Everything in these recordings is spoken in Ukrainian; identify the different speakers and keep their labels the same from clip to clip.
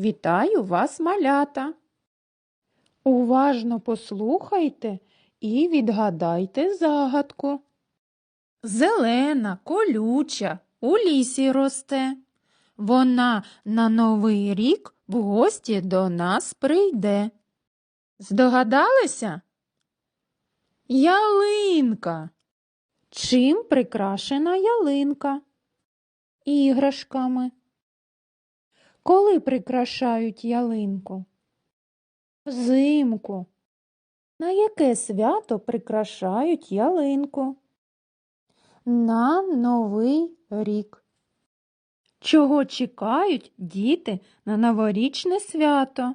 Speaker 1: Вітаю вас, малята. Уважно послухайте і відгадайте загадку. Зелена, колюча, у лісі росте. Вона на новий рік в гості до нас прийде. Здогадалися? Ялинка. Чим прикрашена ялинка? Іграшками. Коли прикрашають ялинку? Взимку. На яке свято прикрашають ялинку? На Новий рік. Чого чекають діти на новорічне свято?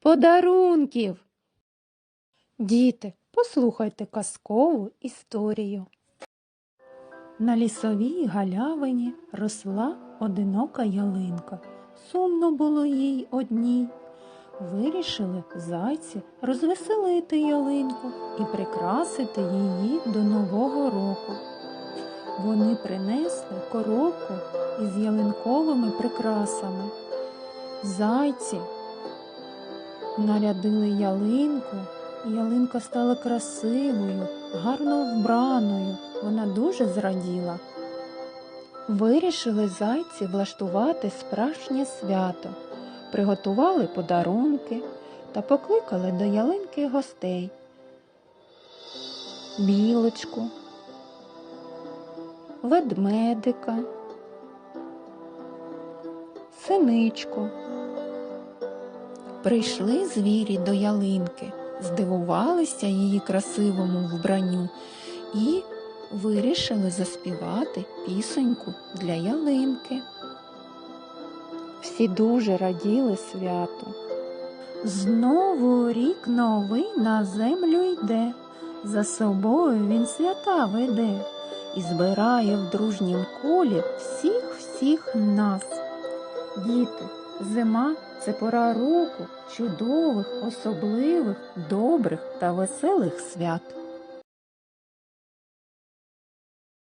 Speaker 1: Подарунків. Діти, послухайте казкову історію. На лісовій галявині росла одинока ялинка. Сумно було їй одній. Вирішили зайці розвеселити ялинку і прикрасити її до Нового року. Вони принесли коробку із ялинковими прикрасами. Зайці нарядили ялинку, ялинка стала красивою, гарно вбраною. Вона дуже зраділа. Вирішили зайці влаштувати справжнє свято, приготували подарунки та покликали до ялинки гостей. Білочку, ведмедика, синичку. Прийшли звірі до ялинки, здивувалися її красивому вбранню і вирішили заспівати пісеньку для ялинки. Всі дуже раділи святу. Знову рік новий на землю йде, за собою він свята веде і збирає в дружнім колі всіх всіх нас. Діти, зима це пора року чудових, особливих, добрих та веселих свят.